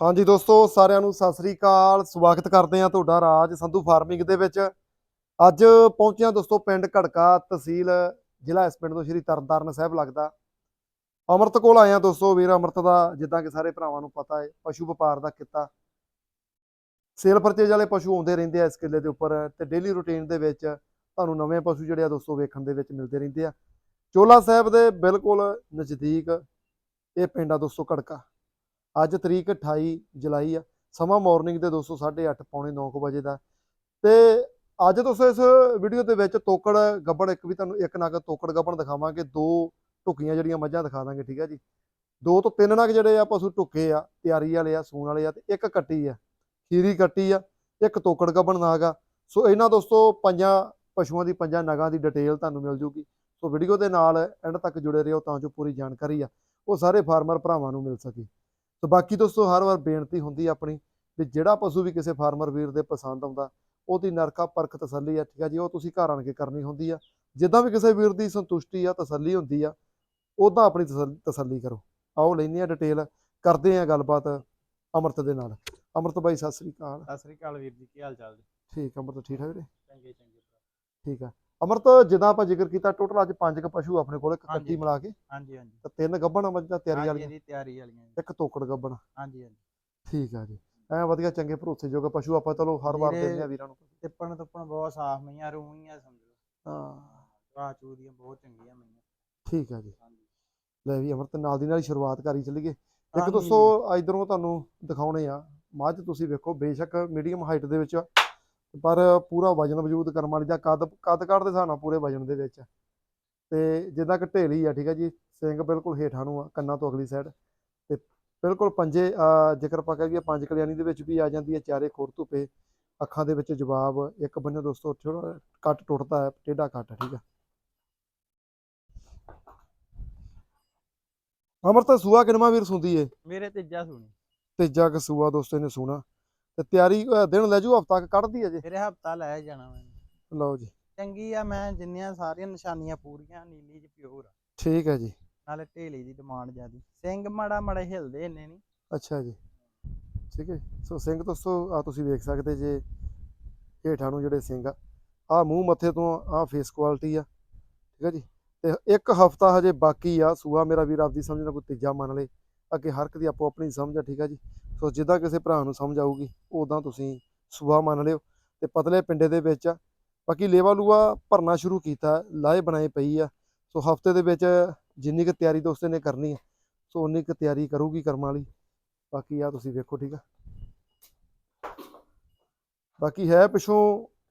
ਹਾਂਜੀ ਦੋਸਤੋ, ਸਾਰਿਆਂ ਨੂੰ ਸਤਿ ਸ੍ਰੀ ਅਕਾਲ। ਸਵਾਗਤ ਕਰਦੇ ਹਾਂ ਤੁਹਾਡਾ ਰਾਜ ਸੰਧੂ ਫਾਰਮਿੰਗ ਦੇ ਵਿੱਚ। ਅੱਜ ਪਹੁੰਚਿਆ ਦੋਸਤੋ ਪਿੰਡ ਘੜਕਾ ਤਹਿਸੀਲ, ਜ਼ਿਲ੍ਹਾ ਇਸ ਪਿੰਡ ਤੋਂ ਸ਼੍ਰੀ ਤਰਨਤਾਰਨ ਸਾਹਿਬ ਲੱਗਦਾ। ਅਮਰਤ ਕੋਲ ਆਏ ਹਾਂ ਦੋਸਤੋ ਵੀਰ, ਅਮਰਤ ਦਾ ਜਿੱਦਾਂ ਕਿ ਸਾਰੇ ਭਰਾਵਾਂ ਨੂੰ ਪਤਾ ਹੈ, ਪਸ਼ੂ ਵਪਾਰ ਦਾ ਕਿੱਤਾ। ਸੇਲ ਪਰਚੇਜ ਵਾਲੇ ਪਸ਼ੂ ਆਉਂਦੇ ਰਹਿੰਦੇ ਆ ਇਸ ਕਿੱਲੇ ਦੇ ਉੱਪਰ ਤੇ ਡੇਲੀ ਰੁਟੀਨ ਦੇ ਵਿੱਚ ਤੁਹਾਨੂੰ ਨਵੇਂ ਪਸ਼ੂ ਜਿਹੜੇ ਆ ਦੋਸਤੋ ਵੇਖਣ ਦੇ ਵਿੱਚ ਮਿਲਦੇ ਰਹਿੰਦੇ ਆ। ਚੋਲਾ ਸਾਹਿਬ ਦੇ ਬਿਲਕੁਲ ਨਜ਼ਦੀਕ ਇਹ ਪਿੰਡ ਆ ਦੋਸਤੋ ਘੜਕਾ। ਅੱਜ ਤਰੀਕ 28 ਜੁਲਾਈ ਆ, ਸਮਾਂ ਮਾਰਨਿੰਗ ਦੇ 208 ਪੌਣੇ 9 ਵਜੇ ਦਾ। ਤੇ ਅੱਜ ਤੁਸੀਂ ਇਸ ਵੀਡੀਓ ਦੇ ਵਿੱਚ ਤੋਕੜ ਗੱਬੜ ਇੱਕ ਵੀ ਤੁਹਾਨੂੰ, ਇੱਕ ਨਗ ਤੋਕੜ ਗੱਬੜ ਦਿਖਾਵਾਂਗੇ। ਦੋ ਢੁੱਕੀਆਂ ਜਿਹੜੀਆਂ ਮੱਝਾਂ ਦਿਖਾ ਦਾਂਗੇ, ਠੀਕ ਆ ਜੀ? ਦੋ ਤੋਂ ਤਿੰਨ ਨਗ ਜਿਹੜੇ ਆ ਪਸ਼ੂ ਢੁੱਕੇ ਆ, ਤਿਆਰੀ ਵਾਲੇ ਆ, ਸੂਣ ਵਾਲੇ ਆ, ਤੇ ਇੱਕ ਕੱਟੀ ਆ, ਖੀਰੀ ਕੱਟੀ ਆ, ਇੱਕ ਤੋਕੜ ਗੱਬਣ ਨਾਗ ਆ। ਸੋ ਇਹਨਾਂ ਦੋਸਤੋ ਪੰਜਾਂ ਪਸ਼ੂਆਂ ਦੀ, ਪੰਜਾਂ ਨਗਾਂ ਦੀ ਡਿਟੇਲ ਤੁਹਾਨੂੰ ਮਿਲ ਜੂਗੀ। ਸੋ ਵੀਡੀਓ ਦੇ ਨਾਲ ਐਂਡ ਤੱਕ ਜੁੜੇ ਰਹੋ, ਤਾਂ ਜੋ ਪੂਰੀ ਜਾਣਕਾਰੀ ਆ, ਉਹ ਸਾਰੇ ਫਾਰਮਰ ਭਰਾਵਾਂ ਨੂੰ ਮਿਲ ਸਕੇ। ਸੋ ਬਾਕੀ ਦੋਸਤੋ ਹਰ ਵਾਰ ਬੇਨਤੀ ਹੁੰਦੀ ਆਪਣੀ ਵੀ ਜਿਹੜਾ ਪਸ਼ੂ ਵੀ ਕਿਸੇ ਫਾਰਮਰ ਵੀਰ ਦੇ ਪਸੰਦ ਆਉਂਦਾ ਉਹਦੀ ਨਰਕਾ ਪਰਖ ਤਸੱਲੀ ਆ ਠੀਕ ਆ ਜੀ ਉਹ ਤੁਸੀਂ ਘਰ ਆਣ ਕੇ ਕਰਨੀ ਹੁੰਦੀ ਆ। ਜਿੱਦਾਂ ਵੀ ਕਿਸੇ ਵੀਰ ਦੀ ਸੰਤੁਸ਼ਟੀ ਆ ਤਸੱਲੀ ਹੁੰਦੀ ਆ ਉਦਾਂ ਆਪਣੀ ਤਸੱਲ- ਤਸੱਲੀ ਕਰੋ। ਆਓ ਲੈਂਦੇ ਆ ਡਿਟੇਲ ਕਰਦੇ ਆ ਗੱਲਬਾਤ ਅਮਰਤ ਦੇ ਨਾਲ। ਅਮਰਤ ਬਾਈ ਸਤਿ ਸ੍ਰੀ ਅਕਾਲ। ਸਤਿ ਸ੍ਰੀ ਅਕਾਲ ਵੀਰ ਜੀ ਕੀ ਹਾਲ ਚਾਲ ਜੀ? ਠੀਕ ਅਮਰਤ ਠੀਕ ਠਾਕ ਵੀਰੇ? ਚੰਗੇ ਚੰਗੇ। ਠੀਕ ਆ। ਅਮਰਤ ਜਿੱਦਾਂ ਆਪਾਂ ਜ਼ਿਕਰ ਕੀਤਾ ਟੋਟਲ ਅੱਜ ਪੰਜ ਕ ਪਸ਼ੂ ਆਪਣੇ ਕੋਲ ਇੱਕ ਹਾਂਜੀ। ਕੱਟੀ ਮਿਲਾ ਕੇ। ਹਾਂਜੀ ਹਾਂਜੀ। ਤੇ ਤਿੰਨ ਗੱਭਣ ਮੱਝਾਂ ਤਿਆਰੀ ਹਾਂਜੀ, ਵਾਲੀਆਂ? ਇਹਦੀ ਤਿਆਰੀ ਵਾਲੀਆਂ। ਇੱਕ ਤੋਕੜ ਗੱਭਣ। ਹਾਂਜੀ ਹਾਂਜੀ। ਠੀਕ ਆ ਜੀ। ਐ ਵਧੀਆ ਚੰਗੇ ਭਰੋਸੇਯੋਗ ਪਸ਼ੂ ਆਪਾਂ ਚਲੋ ਹਰ ਵਾਰ ਦਿੰਦੇ ਆ ਵੀਰਾਂ ਨੂੰ। ਟਿੱਪਣ ਟੁੱਪਣ ਬਹੁਤ ਸਾਫ਼ ਮਈਆਂ ਰੂਹੀਆਂ ਸਮਝੋ ਹਾਂ। ਭਰਾ ਚੂ ਦੀਆਂ ਬਹੁਤ ਚੰਗੀਆਂ ਮਈਆਂ। ਠੀਕ ਆ ਜੀ। ਹਾਂਜੀ। ਲੈ ਵੀ ਅਮਰਤ ਨਾਲ ਦੀ ਨਾਲ ਹੀ ਸ਼ੁਰੂਆਤ ਕਰੀ ਚੱਲੀਏ। ਇੱਕ ਹਾਂਜੀ। ਦੋਸਤੋ ਇਧਰੋਂ ਤੁਹਾਨੂੰ ਦਿਖਾਉਣੇ ਆ। ਮੱਝ ਤੁਸੀਂ ਵੇਖੋ ਬੇਸ਼ੱਕ ਮੀਡੀਅਮ ਹਾਈਟ ਦੇ ਵਿੱਚ ਆ, ਪਰ ਪੂਰਾ ਵਜਨ ਵਜੂਦ ਕਰਮ ਵਾਲੀ ਦਾ ਕੱਦ ਕੱਦ ਕਾਠ ਦੇ ਹਿਸਾਬ ਨਾਲ ਪੂਰੇ ਵਜਨ ਦੇ ਵਿੱਚ। ਤੇ ਜਿੱਦਾਂ ਕਿ ਢੇਲੀ ਆ ਠੀਕ ਆ ਜੀ? ਸਿੰਘ ਬਿਲਕੁਲ ਹੇਠਾਂ ਨੂੰ ਆ ਕੰਨਾਂ ਤੋਂ ਅਗਲੀ ਸਾਈਡ ਤੇ ਬਿਲਕੁਲ ਪੰਜੇ ਜੇਕਰ ਆਪਾਂ ਕਹੀਏ ਪੰਜ ਕਲਿਆਣੀ ਦੇ ਵਿੱਚ ਵੀ ਆ ਜਾਂਦੀ ਹੈ ਚਾਰੇ ਖੁਰ ਧੁੱਪੇ ਅੱਖਾਂ ਦੇ ਵਿੱਚ ਜਵਾਬ ਇੱਕ ਬੰਨੇ ਦੋਸਤੋ ਥੋੜਾ ਕੱਟ ਟੁੱਟਦਾ ਹੈ ਟੇਢਾ ਕੱਟ ਠੀਕ ਆ। ਅਮਰਤ ਸੂਆ ਕਿਨਮਾ ਵੀਰ ਸੁੰਦੀ ਏ? ਮੇਰੇ ਤੀਜਾ ਸੁਣੀ। ਤੀਜਾ ਕਸੂਆ ਦੋਸਤੇ ਨੇ ਸੁਣਾ। ਤੇ ਤਿਆਰੀ ਅ, ਦਿਨ ਲੈ ਜੂ ਹਫਤਾ ਕੱਢਦੀ ਅਜੇ ਮੇਰੇ ਹਫਤਾ ਲੈ ਜਾਣਾ ਮੈਂ ਲਓ ਜੀ। ਚੰਗੀ ਆ ਮੈਂ ਜਿੰਨੀਆਂ ਸਾਰੀਆਂ ਨਿਸ਼ਾਨੀਆਂ ਪੂਰੀਆਂ ਨੀਲੀ ਚ ਪਿਓਰ ਆ। ਠੀਕ ਹੈ ਜੀ। ਨਾਲੇ ਢੇਲੀ ਦੀ ਡਿਮਾਂਡ ਜਿਆਦੀ। ਸਿੰਘ ਮਾੜਾ ਮਾੜਾ ਹਿਲਦੇ ਇੰਨੇ ਨਹੀਂ ਅੱਛਾ ਜੀ। ਠੀਕ ਹੈ। ਜੀ। ਸੋ ਸਿੰਘ ਦੋਸਤੋ ਆ ਤੁਸੀਂ ਵੇਖ ਸਕਦੇ ਜੇ ਹੇਠਾਂ ਨੂੰ ਜਿਹੜੇ ਸਿੰਘ ਆ ਆ ਮੂੰਹ ਮੱਥੇ ਤੋਂ ਆ ਫੇਸ ਕੁਆਲਿਟੀ ਆ। ਠੀਕ ਹੈ ਜੀ। ਤੇ ਇੱਕ ਹਫਤਾ ਹਜੇ ਬਾਕੀ ਆ। ਸੂਆ ਮੇਰਾ ਵੀਰ ਆਪਦੀ ਸਮਝ ਨਾਲ ਕੋਈ ਤੀਜਾ ਮੰਨ ਲੇ। ਅੱਗੇ ਹਰ ਇੱਕ ਦੀ ਆਪੋ ਆਪਣੀ ਸਮਝ ਆ ਠੀਕ ਆ ਜੀ। ਸੋ ਜਿੱਦਾਂ ਕਿਸੇ ਭਰਾ ਨੂੰ ਸਮਝ ਆਊਗੀ ਉਦਾਂ ਤੁਸੀਂ ਸੂਆ ਮੰਨ ਲਿਓ ਤੇ ਪਤਲੇ ਪਿੰਡੇ ਦੇ ਵਿੱਚ ਬਾਕੀ ਲੇਵਾ ਲੂਆ ਭਰਨਾ ਸ਼ੁਰੂ ਕੀਤਾ ਲਾਏ ਬਣਾਏ ਪਈ ਆ। ਸੋ ਹਫ਼ਤੇ ਦੇ ਵਿੱਚ ਜਿੰਨੀ ਕੁ ਤਿਆਰੀ ਦੋਸਤੇ ਨੇ ਕਰਨੀ ਆ ਸੋ ਉਨੀ ਕੁ ਤਿਆਰੀ ਕਰੂਗੀ ਕਰਮਾਂ ਵਾਲੀ। ਬਾਕੀ ਆ ਤੁਸੀਂ ਵੇਖੋ ਠੀਕ ਆ? ਬਾਕੀ ਹੈ ਪਿਛੋਂ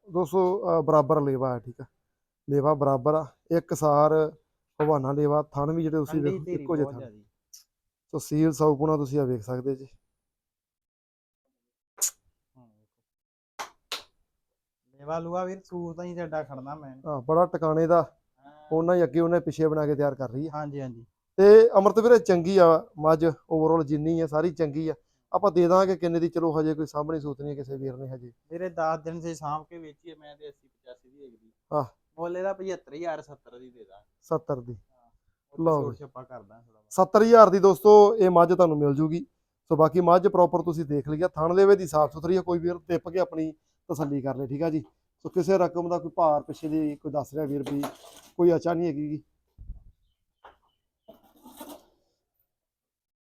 200 ਬਰਾਬਰ ਲੇਵਾ ਹੈ ਠੀਕ ਆ? ਲੇਵਾ ਬਰਾਬਰ ਆ ਇੱਕ ਸਾਰ ਹਵਾਨਾ ਲੇਵਾ ਥਣ ਵੀ ਜਿਹੜੇ ਤੁਸੀਂ ਵੇਖੋ ਇੱਕੋ ਜਿਹੇ ਥਣ। ਸੋ ਸੀਲ ਸੌਪੁਣਾ ਤੁਸੀਂ ਆ ਵੇਖ ਸਕਦੇ ਜੀ ਹੁਣ ਵੇਖੋ। ਲੇਵਾ ਲੂਆ ਵੀਰ ਸੂਤ ਤਾਂ ਹੀ ਜੱਡਾ ਖੜਨਾ ਮੈਂ। ਹਾਂ ਬੜਾ ਟਿਕਾਣੇ ਦਾ। ਉਹਨਾਂ ਹੀ ਅੱਗੇ ਉਹਨੇ ਪਿੱਛੇ ਬਣਾ ਕੇ ਤਿਆਰ ਕਰ ਰਹੀ ਆ। ਹਾਂਜੀ ਹਾਂਜੀ। ਤੇ ਅਮਰਤ ਵੀਰੇ ਚੰਗੀ ਆ ਮੱਝ ਓਵਰਆਲ ਜਿੰਨੀ ਆ ਸਾਰੀ ਚੰਗੀ ਆ। ਆਪਾਂ ਦੇ ਦਾਂਗੇ ਕਿੰਨੇ ਦੀ ਚਲੋ ਹਜੇ ਕੋਈ ਸਾਹਮਣੇ ਸੂਤਨੀ ਆ ਕਿਸੇ ਵੀਰ ਨੇ ਹਜੇ। ਮੇਰੇ 10 ਦਿਨ ਸੇ ਸਾਂਭ ਕੇ ਵੇਚੀ ਹੈ ਮੈਂ ਤੇ 80 85 ਦੀ ਆਹ। ਮੁੱਲ ਇਹਦਾ 75000 70 ਦੀ ਦੇ ਦਾਂ। 70 ਦੀ ਲਓ। ਛੱਪਾ ਕਰਦਾ ਥੋੜਾ 70000 ਦੀ ਦੋਸਤੋ ਇਹ ਮੱਝ ਤੁਹਾਨੂੰ ਮਿਲ ਜੂਗੀ। ਸੋ ਬਾਕੀ ਮੱਝ ਪ੍ਰੋਪਰ ਤੁਸੀਂ ਦੇਖ ਲਈਆ ਥਣ ਲੇਵੇ ਦੀ ਸਾਫ਼ ਸੁਥਰੀ ਆ ਕੋਈ ਵੀਰ ਟਿੱਪ ਕੇ ਆਪਣੀ ਤਸੱਲੀ ਕਰ ਲੇ ਠੀਕ ਆ ਜੀ? ਸੋ ਕਿਸੇ ਰਕਮ ਦਾ ਕੋਈ ਭਾਰ ਪਿੱਛੇ ਦੀ ਕੋਈ ਦੱਸ ਰਿਹਾ ਵੀਰ ਵੀ ਕੋਈ ਅਚਾ ਨਹੀਂ ਹੈਗੀ।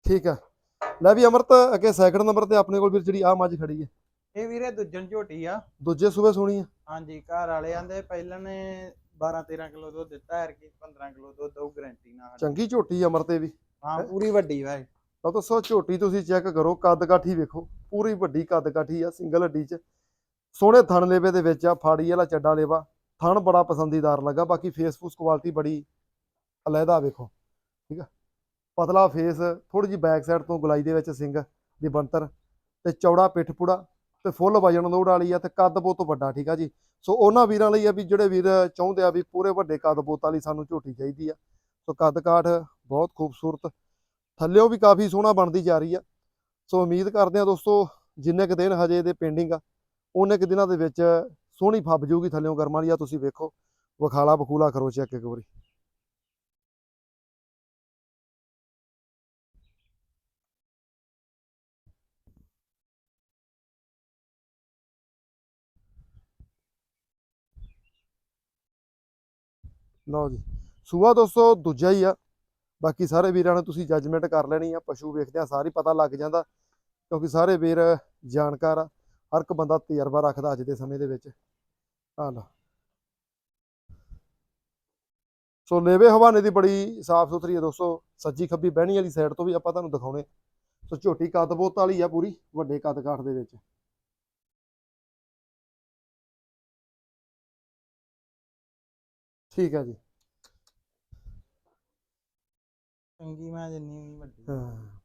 ਠੀਕ ਆ। ਲੈ ਵੀ ਅਮਰਤ ਅੱਗੇ ਸੈਕਿੰਡ ਨੰਬਰ ਤੇ ਆਪਣੇ ਕੋਲ ਵੀਰ ਜਿਹੜੀ ਆ ਮੱਝ ਖੜੀ ਹੈ। ਇਹ ਵੀਰੇ ਦੂਜਣ ਝੋਟੀ ਆ। ਦੂਜੇ ਸੂਬੇ ਸੋਣੀ ਆ। ਹਾਂਜੀ ਘਰ ਵਾਲੇ ਆਂਦੇ ਪਹਿਲਾਂ ਨੇ 12 13 ਕਿਲੋ ਦੁੱਧ ਦਿੱਤਾ ਹੈ ਕਿ 15 ਕਿਲੋ ਦੁੱਧ ਦਊ ਗਰੰਟੀ ਨਾਲ। ਚੰਗੀ ਝੋਟੀ ਅਮਰ ਤੇ ਵੀ। ਹਾਂ ਪੂਰੀ ਵੱਡੀ ਵਾ। ਤਾਂ ਦੋਸਤੋ ਝੋਟੀ ਤੁਸੀਂ ਚੈੱਕ ਕਰੋ ਕੱਦ ਕਾਠੀ ਵੇਖੋ। ਪੂਰੀ ਵੱਡੀ ਕੱਦ ਕਾਠੀ ਆ ਸਿੰਗਲ ਹੱਡੀ 'ਚ। ਸੋਹਣੇ ਥਣ ਲੇਵੇ ਦੇ ਵਿੱਚ ਆ, ਫਾੜੀ ਵਾਲਾ ਚੱਡਾ ਲੇਵਾ। ਥਣ ਬੜਾ ਪਸੰਦੀਦਾਰ ਲੱਗਾ, ਬਾਕੀ ਫੇਸ ਫੂਸ ਕੁਆਲਿਟੀ ਬੜੀ ਅਲੱਗਾ ਵੇਖੋ। ਠੀਕ ਆ? ਪਤਲਾ ਫੇਸ ਥੋੜੀ ਜਿਹੀ ਬੈਕ ਸਾਈਡ ਤੋਂ ਗੁਲਾਈ ਦੇ ਵਿੱਚ ਸਿੰਘ ਦੀ ਬਣਤਰ ਤੇ ਚੌੜਾ ਪਿੱਠ ਪੂੜਾ ਤੇ ਫੁੱਲ ਵਜਨ ਲੋੜ ਵਾਲੀ ਆ ਤੇ ਕੱਦ ਬਹੁਤ ਵੱਡਾ, ਠੀਕ ਆ ਜੀ? ਸੋ ਉਹਨਾਂ ਵੀਰਾਂ ਲਈ ਆ ਵੀ ਜਿਹੜੇ ਵੀਰ ਚਾਹੁੰਦੇ ਆ ਵੀ ਪੂਰੇ ਵੱਡੇ ਕੱਦ ਬੋਤ ਵਾਲੀ ਸਾਨੂੰ ਝੋਟੀ ਚਾਹੀਦੀ ਆ। ਸੋ ਕੱਦ ਕਾਠ ਬਹੁਤ ਖੂਬਸੂਰਤ, ਥੱਲਿਓ ਵੀ ਕਾਫੀ ਸੋਹਣਾ ਬਣਦੀ ਜਾ ਰਹੀ ਆ। ਸੋ ਉਮੀਦ ਕਰਦੇ ਆ ਦੋਸਤੋ, ਜਿੰਨੇ ਕੁ ਦਿਨ ਹਜੇ ਇਹਦੇ ਪੇਂਡਿੰਗ ਆ ਉਹਨੇ ਕਿ ਦਿਨਾਂ ਦੇ ਵਿੱਚ ਸੋਹਣੀ ਫੱਬ ਜੂਗੀ ਥੱਲੇੋਂ ਕਰਮਾਂ ਦੀ ਆ ਤੁਸੀਂ ਵੇਖੋ। ਵਖਾਲਾ ਬਖੂਲਾ ਕਰੋ ਚੈੱਕ ਇੱਕ ਵਾਰੀ। ਲਓ ਜੀ, ਸੂਆ ਦੋਸਤੋ, ਦੂਜਾ ਹੀ ਆ। ਬਾਕੀ ਸਾਰੇ ਵੀਰਾਂ ਨੇ ਤੁਸੀਂ ਜੱਜਮੈਂਟ ਕਰ ਲੈਣੀ ਆ, ਪਸ਼ੂ ਵੇਖਦੇ ਆ ਸਾਰੀ ਪਤਾ ਲੱਗ ਜਾਂਦਾ, ਕਿਉਂਕਿ ਸਾਰੇ ਵੀਰ ਜਾਣਕਾਰ ਆ। ਹਰ ਇੱਕ ਬੰਦਾ ਤਜਰਬਾ ਰੱਖਦਾ ਅੱਜ ਦੇ ਸਮੇਂ ਦੇ ਵਿੱਚ। ਆ ਲਓ। ਸੋ ਲੇਵੇ ਹਵਾਨੇ ਦੀ ਬੜੀ ਸਾਫ਼ ਸੁਥਰੀ ਹੈ ਦੋਸਤੋ। ਸੱਜੀ ਖੱਬੀ ਬਹਿਣੀ ਵਾਲੀ ਸਾਈਡ ਤੋਂ ਵੀ ਆਪਾਂ ਤੁਹਾਨੂੰ ਦਿਖਾਉਣੇ। ਸੋ ਝੋਟੀ ਕੱਦ ਬੋਤ ਵਾਲੀ ਆ ਪੂਰੀ ਵੱਡੇ ਕੱਦ ਕਾਠ ਦੇ ਵਿੱਚ। ਠੀਕ ਹੈ ਜੀ। ਚੰਗੀ ਮੈਂ ਜਿੰਨੀ ਵੱਡੀ। ਹਾਂ।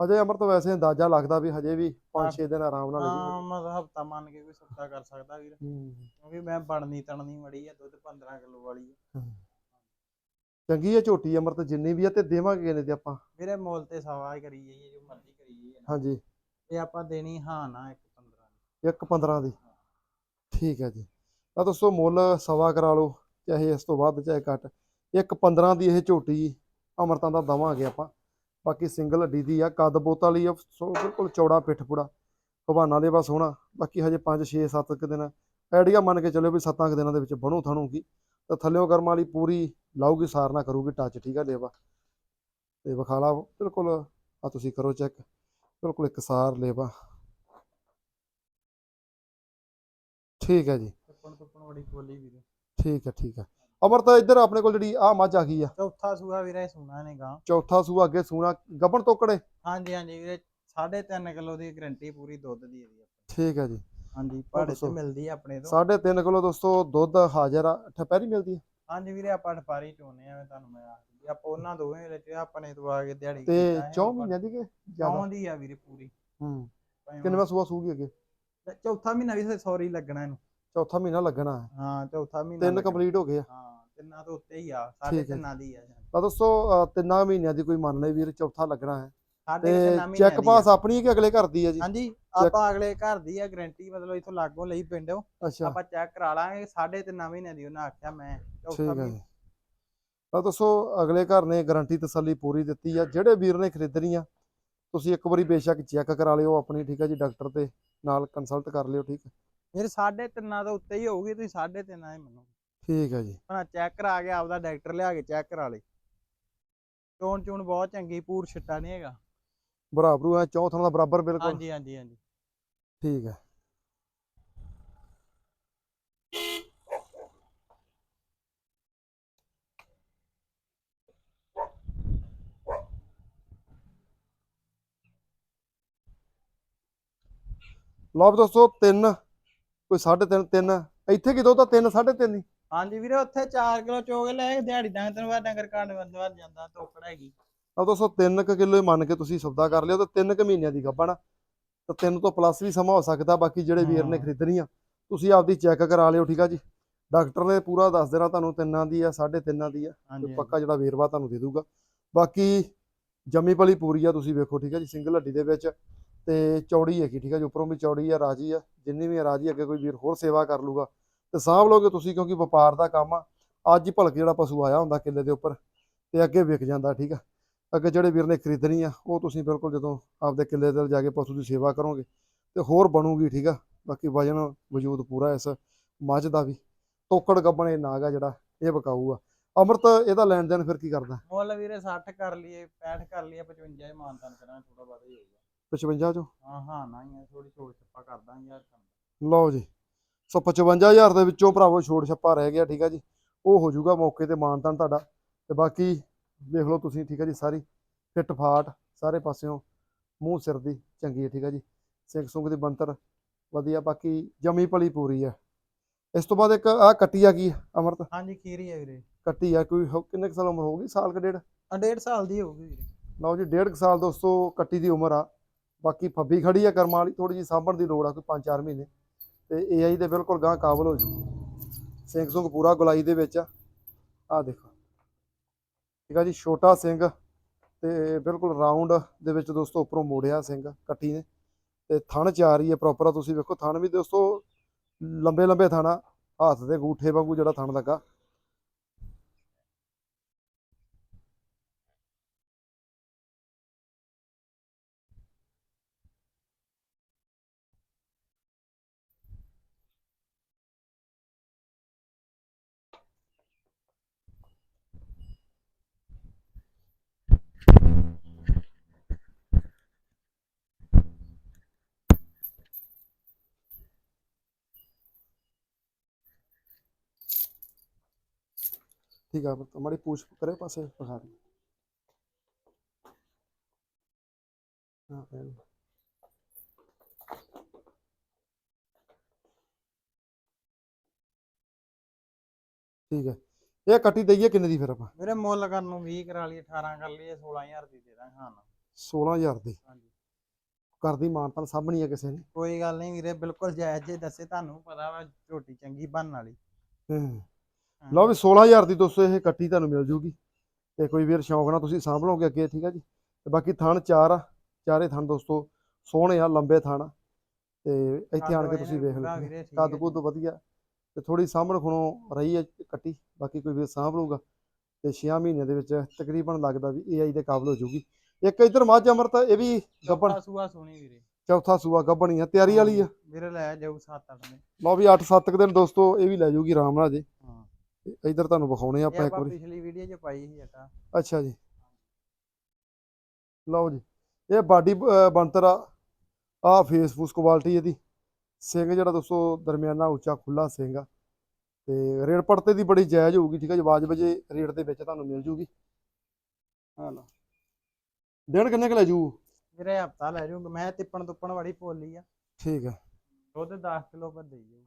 ਹਜੇ ਅਮਰ ਤੋਂ ਵੈਸੇ ਅੰਦਾਜ਼ਾ ਲੱਗਦਾ ਵੀ ਹਜੇ ਵੀ 5-6 ਦਿਨ ਆਰਾਮ ਨਾਲ ਹਾਂ ਮਤਲਬ ਹਫਤਾ ਮੰਨ ਕੇ ਕੋਈ ਸੌਦਾ ਕਰ ਸਕਦਾ ਵੀਰ। ਕਿਉਂਕਿ ਮੈਂ ਬਣਨੀ ਤਣਨੀ ਮੜੀ ਆ ਦੁੱਧ 15 ਕਿਲੋ ਵਾਲੀ ਆ। ਚੰਗੀ ਹੈ ਝੋਟੀ ਅਮਰ ਤੇ ਜਿੰਨੀ ਵੀ ਆ ਤੇ ਦੇਵਾਂਗੇ ਕਿੰਨੇ ਦੀ ਆਪਾਂ। ਵੀਰੇ ਮੁੱਲ ਤੇ ਸਵਾ ਕਰੀ ਜਾਈਏ ਜੋ ਮਰਜ਼ੀ ਕਰੀ ਜਾਈਏ। ਹਾਂਜੀ। ਤੇ ਆਪਾਂ ਦੇਣੀ ਹਾਂ ਨਾ ਇੱਕ 15 ਇੱਕ 15 ਦੀ। ਠੀਕ ਹੈ ਜੀ। ਤਾਂ ਦੋਸਤੋ ਮੁੱਲ ਸਵਾ ਕਰਾ ਲਓ ਚਾਹੇ ਇਸ ਤੋਂ ਵੱਧ ਚਾਹੇ ਘੱਟ। ਇੱਕ 15 ਦੀ ਇਹ ਝੋਟੀ ਅਮਰਤਾਂ ਦਾ ਦਵਾਂਗੇ ਆਪਾਂ। ਬਾਕੀ ਸਿੰਗਲ ਹੱਡੀ ਦੀ ਆ ਕੱਦ ਬੋਤ ਵਾਲੀ ਆ ਸੋ ਬਿਲਕੁਲ ਚੌੜਾ ਪਿੱਠ ਪੂੜਾ ਹਵਾਨਾ ਦੇ ਬਸ ਹੋਣਾ ਬਾਕੀ ਹਜੇ 5 6 7 ਕੁ ਦਿਨ ਆਈਡੀਆ ਮੰਨ ਕੇ ਚੱਲਿਓ ਵੀ 7 ਕੁ ਦਿਨਾਂ ਦੇ ਵਿੱਚ ਬਣੂ ਥਣੂਗੀ ਤਾਂ ਥੱਲਿਓ ਕਰਮ ਵਾਲੀ ਪੂਰੀ ਲਾਊਗੀ ਸਾਰ ਨਾ ਕਰੂਗੀ ਟੱਚ ਠੀਕ ਆ ਲੇਵਾ। ਤੇ ਵਿਖਾਲਾ ਬਿਲਕੁਲ ਆ ਤੁਸੀਂ ਕਰੋ ਚੈੱਕ ਬਿਲਕੁਲ ਇੱਕ ਸਾਰ ਲੇਵਾ। ਠੀਕ ਹੈ ਜੀ। ਠੀਕ ਹੈ ਠੀਕ ਹੈ ਅਮਰ ਤਾਂ ਇੱਧਰ ਆਪਣੇ ਕੋਲ ਜਿਹੜੀ ਆ ਮੱਝ ਆ ਗਈ ਆ। ਚੌਥਾ ਸੂਆ ਵੀਰੇ ਸੁਣਾ ਨੇ ਗਾਂ। ਚੌਥਾ ਸੂਆ ਅੱਗੇ ਸੂਣਾ ਗੱਬਣ ਤੋਕੜੇ? ਹਾਂਜੀ ਹਾਂਜੀ ਵੀਰੇ 3.5 ਕਿਲੋ ਦੀ ਗਰੰਟੀ ਪੂਰੀ ਦੁੱਧ ਦੀ ਇਹਦੀ ਠੀਕ ਹੈ ਜੀ। ਹਾਂਜੀ ਪਹਾੜੇ ਤੇ। ਮਿਲਦੀ ਆ ਆਪਣੇ ਤੋਂ। ਸਾਢੇ ਤਿੰਨ ਕਿਲੋ ਦੋਸਤੋ ਦੁੱਧ ਹਾਜ਼ਰ ਆ ਠਪੈਰੀ ਮਿਲਦੀ ਹੈ ਹਾਂਜੀ ਵੀਰੇ ਆਪਾਂ ਠਪਾਰੀ ਚੋਨੇ ਆ ਤੁਹਾਨੂੰ ਮੈਂ ਆਪਾਂ ਉਹਨਾਂ ਦੋਵੇਂ ਵਿੱਚ ਆਪਣੇ ਤੋਂ ਆ ਕੇ ਦਿਹਾੜੀ ਤੇ ਕੀਤਾ ਹੈ, 4 ਆਪਾਂ- ਮਹੀਨਿਆਂ ਦੀ ਕਿ ਜ਼ਿਆਦਾ? ਚੌਂ ਦੀ ਆ ਵੀਰੇ ਪੂਰੀ। ਹੂੰ। ਕਿੰਨਵਾਂ ਸੂਆ ਸੂਗੀ ਅੱਗੇ? ਚੌਥਾ ਮਹੀਨਾ ਵੀ ਸੌਰੀ ਲੱਗਣਾ ਇਹਨੂੰ। ਚੌਥਾ ਮਹੀਨਾ ਲੱਗਣਾ। ਹੈ ਹਾਂ ਚੌਥਾ ਮਹੀਨਾ ਤਿੰਨ। ਕੰਪਲੀਟ ਹੋ ਗਏ ਆ। ਹਾਂ। ਤਿੰਨਾਂ ਤੋਂ ਉੱਤੇ ਹੀ ਆ ਸਾਡੇ ਠੀਕ ਹੈ। ਤਿੰਨਾਂ ਦੀ ਆ ਤਾਂ ਦੋਸਤੋ ਅ, ਤਿੰਨਾਂ ਮਹੀਨਿਆਂ ਦੀ ਕੋਈ ਮੰਨ ਲੈ ਵੀਰ ਚੌਥਾ ਲੱਗਣਾ ਹੈ। ਸਾਡੇ ਤੇ ਤਿੰਨਾਂ ਮਹੀਨਿਆਂ ਚੈੱਕ ਦੀ ਪਾਸ ਆ। ਆਪਣੀ ਹੈ ਕਿ ਅਗਲੇ ਘਰ ਦੀ ਹੈ ਜੀ? ਹਾਂਜੀ ਆਪਾਂ ਅਗਲੇ ਘਰ ਦੀ ਆ ਗਰੰਟੀ ਮਤਲਬ ਇਥੋਂ ਲਾਗੋਂ ਲਈ ਪਿੰਡੋਂ। ਅੱਛਾ। ਆਪਾਂ ਚੈੱਕ ਕਰਾ ਲਾਂਗੇ ਸਾਡੇ ਤਿੰਨਾਂ ਮਹੀਨਿਆਂ ਦੀ ਉਹਨਾਂ ਆਖਿਆ ਮੈਂ ਚੌਥਾ ਹੈ ਮਹੀਨਾ। ਤਾਂ ਦੋਸਤੋ ਅਗਲੇ ਘਰ ਨੇ ਗਾਰੰਟੀ ਤਸੱਲੀ ਪੂਰੀ ਦਿੱਤੀ ਆ। ਜਿਹੜੇ ਵੀਰ ਨੇ ਖਰੀਦਣੀ ਆ ਤੁਸੀਂ ਇੱਕ ਵਾਰੀ ਬੇਸ਼ੱਕ ਚੈੱਕ ਕਰਾ ਲਿਓ ਆਪਣੀ ਠੀਕ ਹੈ ਜੀ ਡਾਕਟਰ ਤੇ ਨਾਲ ਕੰਸਲਟ ਕਰ ਲਿਓ ਠੀਕ ਮੇਰੇ ਸਾਡੇ ਤਿੰਨਾਂ ਤੋਂ ਉੱਤੇ ਹੀ ਹੋਊਗੀ ਤੁਸੀਂ ਸਾਡੇ ਤਿੰਨਾਂ ਹੀ ਮੰਨੋ ਠੀਕ ਹੈ ਜੀ। ਆਪਣਾ ਚੈੱਕ ਕਰਾ ਕੇ ਆਪਦਾ ਡਾਕਟਰ ਲਿਆ ਕੇ ਚੈੱਕ ਕਰਾ ਲੇ। ਚੋਣ ਚੂਣ ਬਹੁਤ ਚੰਗੀ ਪੂਰ ਛਿੱਟਾ ਨਹੀਂ ਹੈਗਾ। ਬਰਾਬਰੂ ਹੈ ਚੌਥਾ ਦਾ ਬਰਾਬਰ ਬਿਲਕੁਲ। ਹਾਂਜੀ ਹਾਂਜੀ ਹਾਂਜੀ। ਠੀਕ ਹੈ ਲਓ ਵੀ ਦੋਸਤੋ ਤਿੰਨ ਕੋਈ 3.5 ਤਿੰਨ ਇੱਥੇ ਕੀ ਦੁੱਧ ਆ ਤਿੰਨ 3.5 ਹੀ। ਹਾਂਜੀ ਵੀਰੇ ਉੱਥੇ 4 ਕਿਲੋ ਚੋਗੇ ਲੈ ਕੇ ਦਿਹਾੜੀ ਦਾ ਤੈਨੂੰ ਬਾਅਦ ਡੰਗਰ ਕਾਣ ਵੱਧ ਜਾਂਦਾ ਤੋਕੜ ਹੈਗੀ। ਤਾਂ ਦੋਸਤੋ 3 ਕੁ ਕਿਲੋ ਮੰਨ ਕੇ ਤੁਸੀਂ ਸੌਦਾ ਕਰ ਲਿਓ ਤਾਂ 3 ਕੁ ਮਹੀਨਿਆਂ ਦੀ ਗੱਭਣ। ਆ ਤਾਂ 3 ਤੋਂ ਪਲੱਸ ਵੀ ਸਮਾਂ ਹੋ ਸਕਦਾ ਬਾਕੀ ਜਿਹੜੇ ਵੀਰ ਨੇ। ਖਰੀਦਣੀ ਆ ਤੁਸੀਂ ਆਪਦੀ ਚੈੱਕ ਕਰਾ ਲਿਓ ਠੀਕ ਆ ਜੀ। ਡਾਕਟਰ ਨੇ ਪੂਰਾ ਦੱਸ ਦੇਣਾ ਤੁਹਾਨੂੰ ਤਿੰਨਾਂ ਦੀ ਆ ਸਾਢੇ ਤਿੰਨਾਂ ਦੀ ਆ ਤੇ ਪੱਕਾ ਜਿਹੜਾ ਵੇਰਵਾ ਤੁਹਾਨੂੰ ਦੇ ਦੂਗਾ ਬਾਕੀ ਜੰਮੀ ਪਲੀ ਪੂਰੀ ਆ ਤੁਸੀਂ ਵੇਖੋ ਠੀਕ ਆ ਜੀ ਸਿੰਗਲ ਹੱਡੀ ਦੇ ਵਿੱਚ। ਤੇ ਚੌੜੀ ਹੈਗੀ ਠੀਕ ਆ ਜੀ ਉੱਪਰੋਂ ਵੀ ਚੌੜੀ ਆ ਰਾਜੀ ਆ ਜਿੰਨੀ ਵੀ ਰਾਜੀ ਅੱਗੇ ਕੋਈ ਵੀਰ ਹੋਰ ਸੇਵਾ ਕਰ ਲੂਗਾ ਤੇ ਸਾਂਭ ਲਓਗੇ ਤੁਸੀਂ ਕਿਉਂਕਿ ਵਪਾਰ ਦਾ ਕੰਮ ਆ। ਅੱਜ ਹੀ ਭਲਕ ਜਿਹੜਾ ਪਸ਼ੂ ਆਇਆ ਹੁੰਦਾ ਕਿੱਲੇ ਦੇ ਉੱਪਰ ਤੇ ਅੱਗੇ ਵਿਕ ਜਾਂਦਾ ਠੀਕ ਆ। ਅੱਗੇ ਜਿਹੜੇ ਵੀਰ ਨੇ ਖਰੀਦਣੀ ਆ ਉਹ ਤੁਸੀਂ ਬਿਲਕੁਲ ਜਦੋਂ ਆਪਦੇ ਕਿੱਲੇ ਤੇ ਜਾ ਕੇ ਪਸ਼ੂ ਦੀ ਸੇਵਾ ਕਰੋਗੇ ਤੇ ਹੋਰ ਬਣੂਗੀ ਠੀਕ ਆ। ਬਾਕੀ ਵਜਨ ਵਜੂਦ ਪੂਰਾ ਇਸ ਮੱਝ ਦਾ ਵੀ। ਤੋਕੜ ਗੱਬਣ ਨਾਗ ਆ ਜਿਹੜਾ ਇਹ ਵਿਕਾਊ ਆ। ਅਮਰਤ ਇਹਦਾ ਲੈਣ ਦੇਣ ਫਿਰ ਕੀ ਕਰਦਾ? ਮੁੱਲ ਵੀਰੇ 60 ਕਰ ਲਈਏ 65 ਕਰ ਲਈਏ 55 ਹੀ ਮਾਨਤਾਨ ਕਰਾਂਗੇ ਥੋੜਾ ਬਹੁਤਾ ਹੀ ਹੋਊਗਾ। 55 ਚੋਂ? ਹਾਂ ਹਾਂ ਨਾ ਹੀ ਥੋੜੀ ਛੋਟ ਛੱਪਾ ਕਰ ਦਾਂਗੇ ਯਾਰ। ਲਓ ਜੀ। ਸੋ 55000 ਦੇ ਵਿੱਚੋਂ ਭਰਾਵੋ ਛੋੜ ਛੱਪਾ ਰਹਿ ਗਿਆ ਠੀਕ ਆ ਜੀ। ਉਹ ਹੋ ਜਾਊਗਾ ਮੌਕੇ ਤੇ ਮਾਨਤਾਨ ਤੁਹਾਡਾ। ਤੇ ਬਾਕੀ ਦੇਖ ਲਓ ਤੁਸੀਂ ਠੀਕ ਆ ਜੀ ਸਾਰੀ ਫਿੱਟ ਫਾਟ ਸਾਰੇ ਪਾਸਿਓਂ ਮੂੰਹ ਸਿਰ ਦੀ ਚੰਗੀ ਹੈ ਠੀਕ ਆ ਜੀ। ਸਿੰਘ ਸੁੰਗ ਦੀ ਬੰਤਰ ਵਧੀਆ ਬਾਕੀ ਜਮੀ ਪਲੀ ਪੂਰੀ ਆ। ਇਸ ਤੋਂ ਬਾਅਦ ਇੱਕ ਆ ਕੱਟੀ ਆ ਕੀ ਅਮਰਤ? ਹਾਂਜੀ ਖੀਰੀ ਹੈ ਵੀਰੇ। ਕੱਟੀ ਆ ਕੋਈ ਹੋ- ਕਿੰਨੇ ਕੁ ਸਾਲ ਉਮਰ ਹੋਊਗੀ? ਸਾਲ ਕ ਡੇਢ? ਆ ਡੇਢ ਸਾਲ ਦੀ ਹੋਊਗੀ ਵੀਰੇ। ਲਓ ਜੀ ਡੇਢ ਕੁ ਸਾਲ ਦੋਸਤੋ ਕੱਟੀ ਦੀ ਉਮਰ ਆ। ਬਾਕੀ ਫੱਬੀ ਖੜੀ ਆ ਕਰਮਾਂ ਵਾਲੀ ਥੋੜੀ ਜੀ ਸਾਂਭਣ ਦੀ ਲੋੜ ਆ ਕੋਈ 5-4 ਮਹੀਨੇ। ਤੇ ਏਆਈ ਦੇ ਬਿਲਕੁਲ ਗਾਂ ਕਾਬਲ ਹੋ ਜੂ ਸਿੰਘ ਸੁੰਗ ਪੂਰਾ ਗੁਲਾਈ ਦੇ ਵਿੱਚ ਆ। ਆਹ ਦੇਖੋ। ਠੀਕ ਆ ਜੀ, ਛੋਟਾ ਸਿੰਘ ਤੇ ਬਿਲਕੁਲ ਰਾਉਂਡ ਦੇ ਵਿੱਚ ਦੋਸਤੋ ਉੱਪਰੋਂ ਮੋੜਿਆ ਸਿੰਘ, ਕੱਟੀ ਨੇ। ਤੇ ਥਣ ਚ ਆ ਰਹੀ ਹੈ ਪ੍ਰੋਪਰ ਆ, ਤੁਸੀਂ ਵੇਖੋ, ਥਣ ਵੀ ਦੋਸਤੋ ਲੰਬੇ ਲੰਬੇ ਥਾਣਾ ਹੱਥ ਦੇ ਗੂਠੇ ਵਾਂਗੂ ਜਿਹੜਾ ਥਣ ਲੱਗਾ। ਠੀਕ ਆ ਮਾੜੀ ਪੂਛ ਕਰੇ ਪਾਸੇ ਹਾਂ ਭੈਣ। ਠੀਕ ਹੈ ਇਹ ਕੱਟੀ ਦਈਏ ਕਿੰਨੇ ਦੀ ਫਿਰ ਆਪਾਂ? ਵੀਰੇ ਮੁੱਲ ਕਰਨ ਨੂੰ 20 ਕਰਾ ਲਈਏ 18 ਕਰ ਲਈਏ 16000 ਦੀ ਦੇ ਦਾਂਗੇ ਹਾਂ। 16000 ਦੀ? ਹਾਂਜੀ। ਕਰਦੀ ਮਾਨਤਾਨ ਸਾਹਮਣੀ ਆ ਕਿਸੇ ਨੇ? ਕੋਈ ਗੱਲ ਨਹੀਂ ਵੀਰੇ ਬਿਲਕੁਲ ਜਾਇਜ਼ ਜੇ ਦੱਸੇ ਤੁਹਾਨੂੰ ਪਤਾ ਵਾ ਝੋਟੀ ਚੰਗੀ ਬਣਨ ਵਾਲੀ। ਹਾਂ। ਲਓ ਵੀ 16000 ਦੀ ਦੋਸਤੋ ਇਹ ਕੱਟੀ ਤੁਹਾਨੂੰ ਮਿਲ ਜੂਗੀ। ਤੇ ਕੋਈ ਵੀਰ ਸ਼ੌਂਕ ਨਾਲ ਤੁਸੀਂ ਸਾਂਭ ਲਓਗੇ ਅੱਗੇ ਠੀਕ ਆ ਜੀ? ਤੇ ਬਾਕੀ ਥਣ ਚਾਰ ਆ ਚਾਰੇ ਥਣ ਦੋਸਤੋ ਸੋਹਣੇ ਆ ਲੰਬੇ ਥਣ ਤੇ ਇੱਥੇ ਆਣ ਕੇ ਤੁਸੀਂ ਵੇਖ ਲਓ ਕੱਦ ਕੁੱਦ ਵਧੀਆ। ਤੇ ਥੋੜੀ ਸਾਂਭਣ ਖੁਣੋਂ ਰਹੀ ਹੈ ਕੱਟੀ ਬਾਕੀ ਕੋਈ ਵੀਰ ਸਾਂਭ ਲਊਗਾ। ਤੇ 6 ਮਹੀਨਿਆਂ ਦੇ ਵਿੱਚ ਤਕਰੀਬਨ ਲੱਗਦਾ ਵੀ ਏਆਈ ਦੇ ਕਾਬਲ ਹੋ ਜੂਗੀ। ਇੱਕ ਇਧਰ ਮੱਝ ਅਮਰਤ ਇਹ ਵੀ ਗੱਬਣ। ਚੌਥਾ ਸੂਆ ਸੋਹਣੀ ਵੀਰੇ। ਚੌਥਾ ਸੂਆ ਗੱਬਣੀ ਆ ਤਿਆਰੀ ਵਾਲੀ ਆ। ਵੀਰੇ ਲੈ ਜਾਊ 7-8 ਦਿਨ ਲਓ ਵੀ 8-7 ਦਿਨ ਦੋਸਤੋ ਇਹ ਵੀ ਲੈ ਜੂਗੀ ਆਰਾਮ ਨਾਲ ਜੇ। ਇਧਰ ਤੁਹਾਨੂੰ ਵਿਖਾਉਣੇ ਆ ਆਪਾਂ ਇੱਕ ਵਾਰੀ। ਪਿਛਲੀ ਵੀਡੀਓ 'ਚ ਪਾਈ ਸੀ ਅਟਾ ਅੱਛਾ ਜੀ। ਲਓ ਜੀ ਇਹ ਬਾਡੀ ਬਣਤਰ ਆ। ਆ ਫੇਸ ਫੂਸ ਕੁਆਲਿਟੀ ਇਹਦੀ। ਸਿੰਘ ਜਿਹੜਾ ਦੋਸਤੋ ਦਰਮਿਆਨਾ ਉੱਚਾ ਖੁੱਲਾ ਸਿੰਘ ਆ। ਤੇ ਰੇਟ ਪੜਤੇ ਦੀ ਬੜੀ ਜਾਇਜ਼ ਹੋਊਗੀ ਠੀਕ ਹੈ ਜੀ? ਵਾਜਬ ਜੇ ਰੇਟ ਦੇ ਵਿੱਚ ਤੁਹਾਨੂੰ ਮਿਲ ਜੂਗੀ। ਹਾਂ ਲਓ। ਦਿਨ ਕਿੰਨੇ ਕੁ ਲੈ ਜੂ? ਵੀਰੇ ਹਫਤਾ ਲੈ ਜਾਊ ਮੈਂ ਤਿੱਪਣ ਤੁੱਪਣ ਵਾਲੀ ਪੋਲੀ ਆ। ਠੀਕ ਹੈ ਦੁੱਧ 10 ਕਿਲੋ ਪਰ ਦੇਈ ਜਾਊ।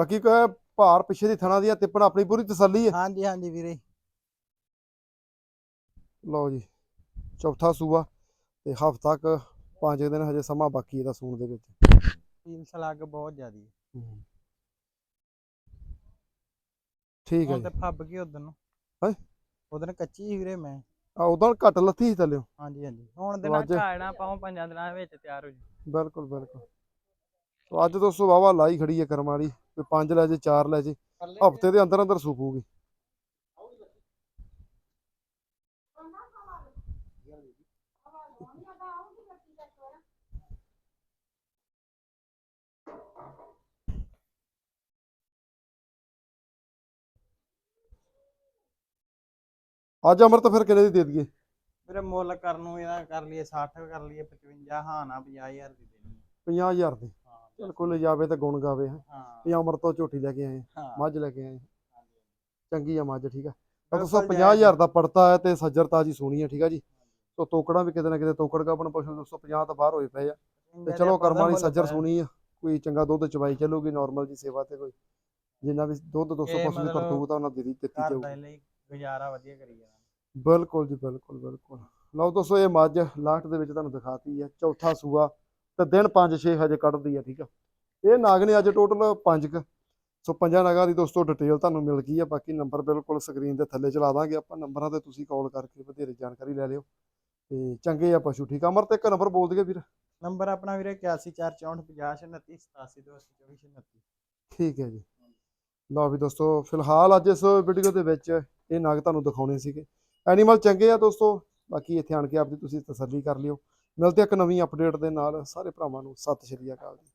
ਬਾਕੀ ਕਹੇ ਭਾਰ ਪਿੱਛੇ ਦੀ ਥਣਾ ਦੀਆਂ ਤਿੱਪਣ ਆਪਣੀ ਪੂਰੀ ਤਸੱਲੀ ਹੈ। ਹਾਂਜੀ ਹਾਂਜੀ ਵੀਰੇ। ਲਓ ਜੀ ਚੌਥਾ ਸੂਆ ਤੇ ਹਫ਼ਤਾ ਕ ਪੰਜ ਦਿਨ ਹਜੇ ਸਮਾਂ ਬਾਕੀ ਇਹਦਾ ਸੂਣ ਦੇ ਵਿੱਚ। ਪੀਲ ਸਲੱਗ ਬਹੁਤ ਜ਼ਿਆਦੀ ਠੀਕ ਹੈ ਹੁਣ ਜੀ। ਤੇ ਫੱਬ ਗਈ ਉਦੋਂ ਨੂੰ। ਹੈਂ? ਉਦੋਂ ਕੱਚੀ ਸੀ ਵੀਰੇ ਮੈਂ। ਆ ਉਦੋਂ ਘੱਟ ਲੱਥੀ ਸੀ ਥੱਲੇ ਹਾਂਜੀ ਹਾਂਜੀ। ਹੁਣ ਦਿਨਾਂ ਅੱਜ- ਘਾੜਨਾ ਪਾਉ ਪੰਜਾਂ ਦਿਨਾਂ ਵਿੱਚ ਤਿਆਰ ਹੋ ਜੂ ਬਿਲਕੁਲ ਬਿਲਕੁਲ। ਤੋ ਅੱਜ ਦੋਸਤੋ ਵਾਵਾ ਲਾਈ ਖੜੀ ਹੈ ਕਰਮ ਵਾਲੀ। ਕੋਈ ਪੰਜ ਲੈ ਜੇ ਚਾਰ ਲੈ ਜੇ ਹਫ਼ਤੇ ਦੇ ਅੰਦਰ ਅੰਦਰ ਸੁਪੂਗੀ ਅੱਜ ਅਮਰਤ ਫਿਰ ਕਿੰਨੇ ਦੀ ਦੇ ਦਈਏ? ਵੀਰੇ ਮੁੱਲ ਕਰਨ ਨੂੰ ਇਹਦਾ ਕਰ ਲਈਏ 60 ਕਰ ਲਈਏ 55 ਹਾਂ ਨਾ 50000 ਦੀ ਦੇਣੀ 50000 ਦੀ। ਚਲ ਕੋਈ ਜਾਵੇ ਤਾਂ ਗੁਣ ਗਾਵੇ ਹੈਂ। ਹਾਂ। ਵੀ ਅਮਰਤ ਤੋਂ ਝੋਟੀ ਲੈ ਕੇ ਆਏ ਹਾਂ। ਮੱਝ ਲੈ ਕੇ ਆਏ। ਚੰਗੀ ਆ ਮੱਝ ਠੀਕ ਆ। ਤਾਂ ਬਿਲਕੁਲ ਦੋਸਤੋ ਜਾਇਜ਼ 50000 ਦਾ ਪੜਤਾ ਹੈ ਤੇ ਸੱਜਰ ਤਾਜੀ ਸੋਹਣੀ ਹੈ ਠੀਕ ਆ ਜੀ। ਸੋ ਤੋਕੜਾਂ ਵੀ ਕਿਤੇ ਨਾ ਕਿਤੇ ਤੋਕੜ ਕਾ ਆਪਣਾ ਪਸ਼ੂ ਦੋਸਤੋ 50 ਤੋਂ ਬਾਹਰ ਹੋਏ ਪਏ ਆ। ਤੇ ਚਲੋ ਕਰਮਾਂ ਮੁੱਲ ਸੱਜਰ। ਸੋਹਣੀ ਆ। ਕੋਈ ਚੰਗਾ ਦੁੱਧ ਚਵਾਈ ਚੱਲੂਗੀ ਨਾਰਮਲ ਜੀ ਸੇਵਾ ਤੇ ਕੋਈ। ਜਿੰਨਾ ਵੀ ਦੁੱਧ ਦੋਸਤੋ ਇਹ ਪਸ਼ੂ ਦੀ ਕਰਤੂਤ ਆ ਉਹਨਾਂ ਦੀ ਦਿੱਤੀ ਜਾਊਗੀ। ਦੇ ਗੁਜ਼ਾਰਾ ਵਧੀਆ ਕਰੀ ਜਾਣਾ। ਬਿਲਕੁਲ ਜੀ ਬਿਲਕੁਲ ਬਿਲਕੁਲ। ਲਓ ਦੋਸਤੋ ਇਹ ਮੱਝ ਲਾਸਟ ਦੇ ਵਿੱਚ ਤੁਹਾਨੂੰ ਦਿਖਾਤੀ ਹੈ ਚੌਥਾ ਸੂਆ। ਤੇ ਦਿਨ 5-6 ਹਜੇ ਕੱਢਦੀ ਆ ਠੀਕ ਆ। ਇਹ ਨਾਗ ਨੇ ਅੱਜ ਟੋਟਲ 5 ਕ। ਸੋ ਪੰਜਾਂ ਨਗਾਂ ਦੀ ਦੋਸਤੋ ਡਿਟੇਲ ਤੁਹਾਨੂੰ ਮਿਲ ਗਈ ਆ ਬਾਕੀ ਨੰਬਰ ਬਿਲਕੁਲ ਸਕਰੀਨ ਦੇ ਥੱਲੇ ਚਲਾ ਦਾਂਗੇ। ਆਪਾਂ ਨੰਬਰਾਂ ਤੇ ਤੁਸੀਂ ਕਾਲ ਕਰਕੇ ਵਧੇਰੇ ਜਾਣਕਾਰੀ ਲੈ ਲਿਓ। ਤੇ ਚੰਗੇ ਆ ਪਸ਼ੂ ਠੀਕ ਆ? ਅਮਰ ਤੇ ਇੱਕ ਨੰਬਰ ਬੋਲ ਦਈਏ ਵੀਰ। ਨੰਬਰ ਆਪਣਾ ਵੀਰੇ 8144502929 ਠੀਕ ਹੈ ਜੀ। ਲਓ ਵੀ ਦੋਸਤੋ ਫਿਲਹਾਲ ਅੱਜ ਇਸ ਵੀਡੀਓ ਦੇ ਵਿੱਚ ਇਹ ਨਗ ਤੁਹਾਨੂੰ ਦਿਖਾਉਣੇ ਸੀਗੇ। ਐਨੀਮਲ ਚੰਗੇ ਆ ਦੋਸਤੋ। ਬਾਕੀ ਇੱਥੇ ਆਣ ਕੇ ਆਪਦੀ ਤੁਸੀਂ ਤਸੱਲੀ ਕਰ ਲਿਓ। ਮਿਲਦੇ ਇੱਕ ਨਵੀਂ ਅਪਡੇਟ ਦੇ ਨਾਲ। ਸਾਰੇ ਭਰਾਵਾਂ ਨੂੰ ਸਤਿ ਸ਼੍ਰੀ ਅਕਾਲ ਜੀ।